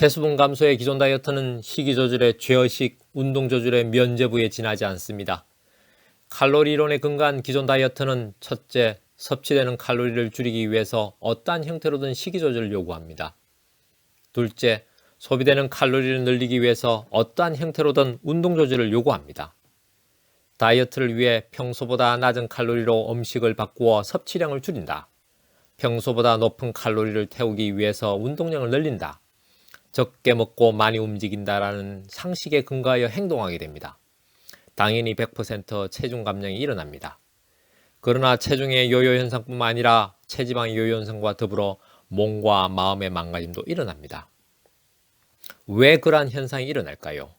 체수분 감소의 기존 다이어트는 식이 조절의 죄의식, 운동 조절의 면제부에 지나지 않습니다. 칼로리 이론에 근거한 기존 다이어트는 첫째, 섭취되는 칼로리를 줄이기 위해서 어떠한 형태로든 식이 조절을 요구합니다. 둘째, 소비되는 칼로리를 늘리기 위해서 어떠한 형태로든 운동 조절을 요구합니다. 다이어트를 위해 평소보다 낮은 칼로리로 음식을 바꾸어 섭취량을 줄인다. 평소보다 높은 칼로리를 태우기 위해서 운동량을 늘린다. 적게 먹고 많이 움직인다라는 상식에 근거하여 행동하게 됩니다. 당연히 100% 체중 감량이 일어납니다. 그러나 체중의 요요 현상뿐만 아니라 체지방의 요요 현상과 더불어 몸과 마음의 망가짐도 일어납니다. 왜 그러한 현상이 일어날까요?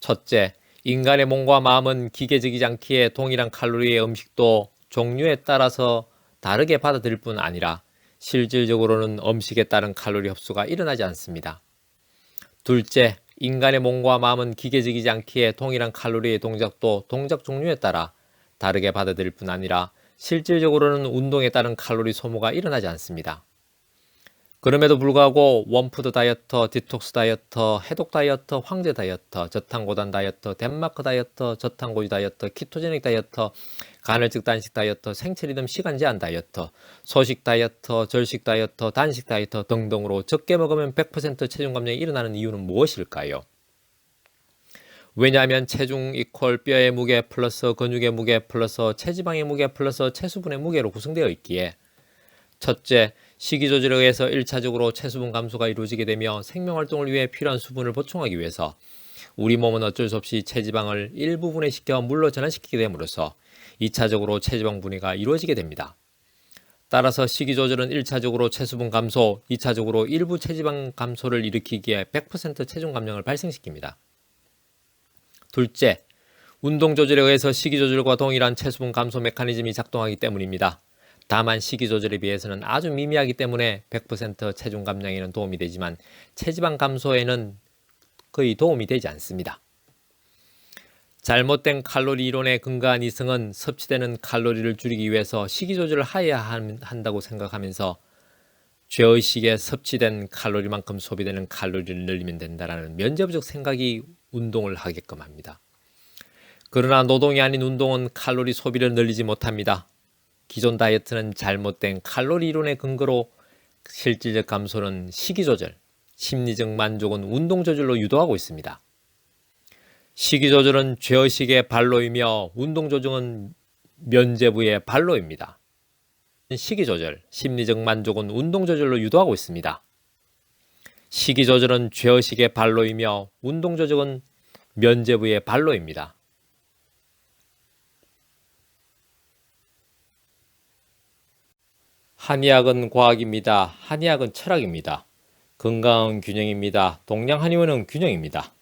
첫째, 인간의 몸과 마음은 기계적이지 않기에 동일한 칼로리의 음식도 종류에 따라서 다르게 받아들일 뿐 아니라 실질적으로는 음식에 따른 칼로리 흡수가 일어나지 않습니다. 둘째, 인간의 몸과 마음은 기계적이지 않기에 동일한 칼로리의 동작도 동작 종류에 따라 다르게 받아들일 뿐 아니라 실질적으로는 운동에 따른 칼로리 소모가 일어나지 않습니다. 그럼에도 불구하고 원푸드 다이어터, 디톡스 다이어터, 해독 다이어터, 황제 다이어터, 저탄고단 다이어터, 덴마크 다이어터, 저탄고지 다이어터, 키토제닉 다이어터, 간헐적 단식 다이어터, 생체 리듬 시간 제한 다이어터, 소식 다이어터, 절식 다이어터, 단식 다이어터 등등으로 적게 먹으면 100% 체중 감량이 일어나는 이유는 무엇일까요? 왜냐하면 체중 이퀄 뼈의 무게 플러스 근육의 무게 플러스 체지방의 무게 플러스 체수분의 무게로 구성되어 있기에 첫째, 식이 조절에 의해서 1차적으로 체수분 감소가 이루어지게 되며 생명활동을 위해 필요한 수분을 보충하기 위해서 우리 몸은 어쩔 수 없이 체지방을 일부분해 시켜 물로 전환시키게 됨으로써 2차적으로 체지방 분해가 이루어지게 됩니다. 따라서 식이 조절은 1차적으로 체수분 감소, 2차적으로 일부 체지방 감소를 일으키기에 100% 체중 감량을 발생시킵니다. 둘째, 운동 조절에 의해서 식이 조절과 동일한 체수분 감소 메커니즘이 작동하기 때문입니다. 다만 식이 조절에 비해서는 아주 미미하기 때문에 100% 체중 감량에는 도움이 되지만 체지방 감소에는 거의 도움이 되지 않습니다. 잘못된 칼로리 이론에 근거한 이성은 섭취되는 칼로리를 줄이기 위해서 식이 조절을 하여야 한다고 생각하면서 죄의식에 섭취된 칼로리만큼 소비되는 칼로리를 늘리면 된다라는 면제부적 생각이 운동을 하게끔 합니다. 그러나 노동이 아닌 운동은 칼로리 소비를 늘리지 못합니다. 기존 다이어트는 잘못된 칼로리 이론의 근거로 실질적 감소는 식이 조절, 심리적 만족은 운동 조절로 유도하고 있습니다. 식이 조절은 죄의식의 발로이며 운동 조절은 면제부의 발로입니다. 식이 조절, 심리적 만족은 운동 조절로 유도하고 있습니다. 식이 조절은 죄의식의 발로이며 운동 조절은 면제부의 발로입니다. 한의학은 과학입니다. 한의학은 철학입니다. 건강은 균형입니다. 동양 한의원은 균형입니다.